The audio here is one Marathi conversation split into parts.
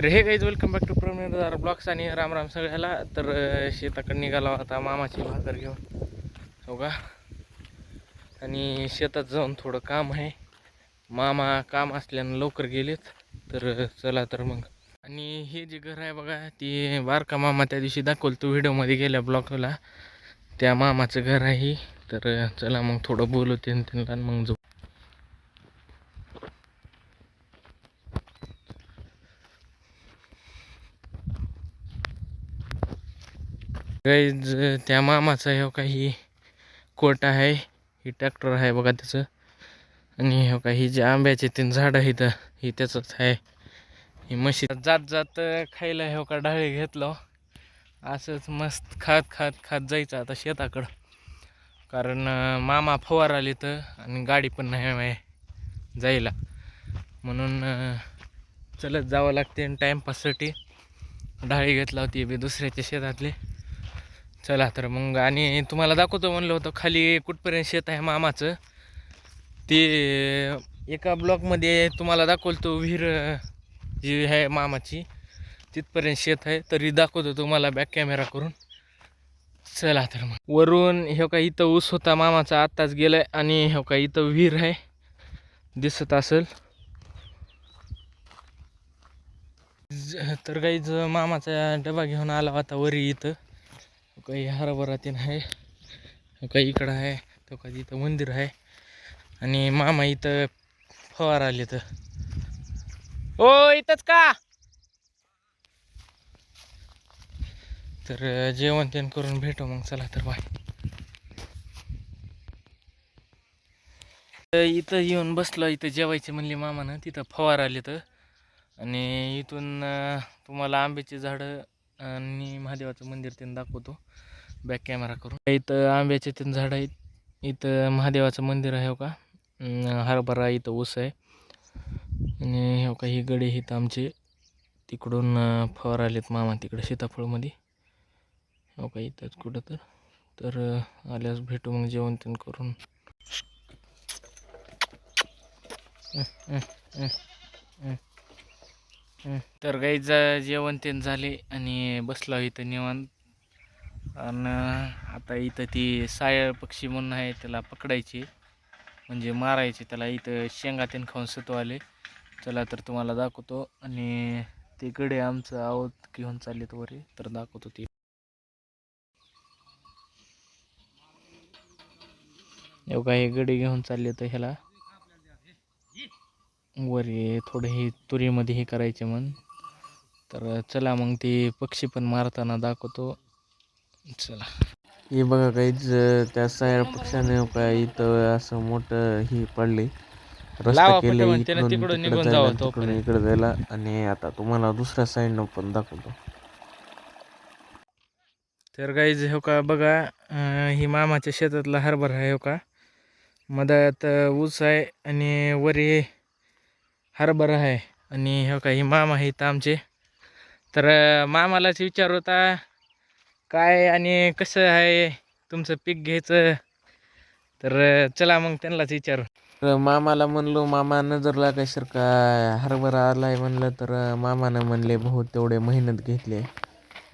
तर हे guys welcome back to Pramendra blogs आणि राम राम सगळ्याला. तर शेताकडे निघाला होता मामाची भाकर घेऊन. हो का? आणि शेतात जाऊन थोडं काम आहे. मामा काम असल्यानं लवकर गेलेत. तर चला तर मग. आणि हे जे घर आहे बघा ती बारका मामा त्या दिवशी दाखवलं तू व्हिडिओमध्ये गेल्या ब्लॉकला त्या मामाचं घर आहे. तर चला मग थोडं बोलवते आणि त्यांना मग जाऊ. काही त्या मामाचा हे काही कोट आहे ही ट्रॅक्टर आहे बघा त्याचं. आणि हे का ही जे आंब्याचे तीन झाड आहेत ही त्याचंच आहे. ही म्हशी जात जात खायला हे का डाळी घेतलं. असंच मस्त खात खात खात जायचं आता शेताकडं. कारण मामा फवार आले तर आणि गाडी पण नाही जायला. म्हणून चलत जावं लागते आणि टाईमपाससाठी डाळी घेतला होती बी दुसऱ्याच्या शेतातली. चला तर मग आणि तुम्हाला दाखवतो म्हणलं होतं खाली कुठपर्यंत शेत आहे मामाचं. ते एका ब्लॉकमध्ये तुम्हाला दाखवतो विहीर जी आहे मामाची. तिथपर्यंत शेत आहे तरी दाखवतो तुम्हाला बॅक कॅमेरा करून. चला तर मग. वरून हे का इथं ऊस होता मामाचा आत्ताच गेलाय आणि हे का इथं विहीर आहे. दिसत असेल. ज- तर काही मामाचा डबा घेऊन आला होता वरी इथं. काही हरभरातीन आहे काही इकडं आहे तो कधी इथं मंदिर आहे. आणि मामा इथं फवार आले तर ओ इथंच का? तर जेवण तेन करून भेटू मग चला तर बाय. तर इथं येऊन बसलो इथं जेवायचे म्हणले मामानं तिथं फवार आले तर आणि इथून तुम्हाला आंब्याची झाडं आणि महादेवाचं मंदिर त्यांनी दाखवतो. बॅक कॅमेरा करून. इथं आंब्याचे तीन झाडं आहेत. इथं महादेवाचं मंदिर आहे हो का? हरभरा इथं ऊस आहे. आणि हो का ही गडी आहेत आमचे. तिकडून फवार आलेत मामा तिकडे सीताफळमध्ये. हो का इथंच कुठं तर तर आल्यास भेटू मग जेवण तेन करून. तर गाईच जेवण तेन झाले आणि बसलो इथं निवांत. आणि आता इथं ती सायळ पक्षी म्हणून आहे त्याला पकडायची. म्हणजे मारायचे त्याला इथं शेंगा तेन खाऊन सतो आले चला तर तुम्हाला दाखवतो. आणि तिकडे गडे आमचं आवत घेऊन चाललेत वरे तर दाखवतो ती. एवढा हे गडे घेऊन चालले तर ह्याला. वरे थोडं हे तुरीमध्ये हे करायचे म्हण. तर चला मग ते पक्षी पण मारताना दाखवतो. चला. हे बघा काहीच त्या सायर पक्षाने काय इथं असं मोठं ही पडले. रस्ता केले तिकडून इकडे जायला. आणि आता तुम्हाला दुसऱ्या साईडनं पण दाखवतो. तर गाईज हो का बघा ही मामाच्या शेतातला हरभरा आहे हो का. मधात ऊस आहे आणि वरी हरभरा आहे आणि हो काही माम मामा आहेत आमचे. तर मामालाच विचार होता काय आणि कसं आहे तुमचं पीक घ्यायचं? तर चला मग त्यांनाच विचारू. तर मामाला म्हणलो मामा नजर का? हरभरा आलाय म्हणलं तर मामानं म्हणले भाऊ तेवढे मेहनत घेतले.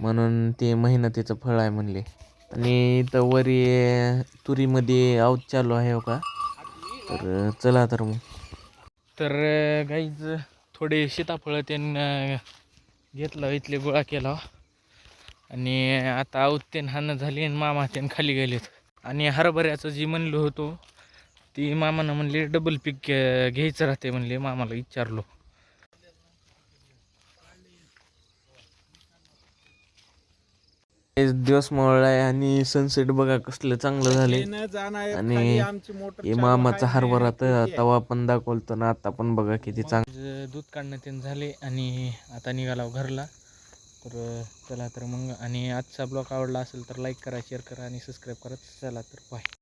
म्हणून ते मेहनतीचं फळ आहे म्हणले. आणि इथं वरी तुरीमध्ये आऊत चालू आहे हो का तर चला तर मग. तर गाईज थोडे सीताफळं त्यानं घेतलं इथले गोळा केला. आणि आता औत्तेन हानं झाली आणि मामा त्यानं खाली गेलेत. आणि हरभऱ्याचं जी म्हणलो होतो ती मामानं म्हणले डबल पीक घ्या- घ्यायचं राहते म्हणले. मामाला विचारलो. दिवस मोळलाय आणि सनसेट बघा कसलं चांगलं झाले आणि हे मामाचा हरभरा तर तवा पण दाखवतो ना आता पण बघा किती चांगलं दूध काढणं ते झाले आणि आता निघाला घरला. तर चला तर मग आणि आजचा ब्लॉग आवडला असेल तर लाईक करा शेअर करा आणि सबस्क्राईब करा. चला तर बाय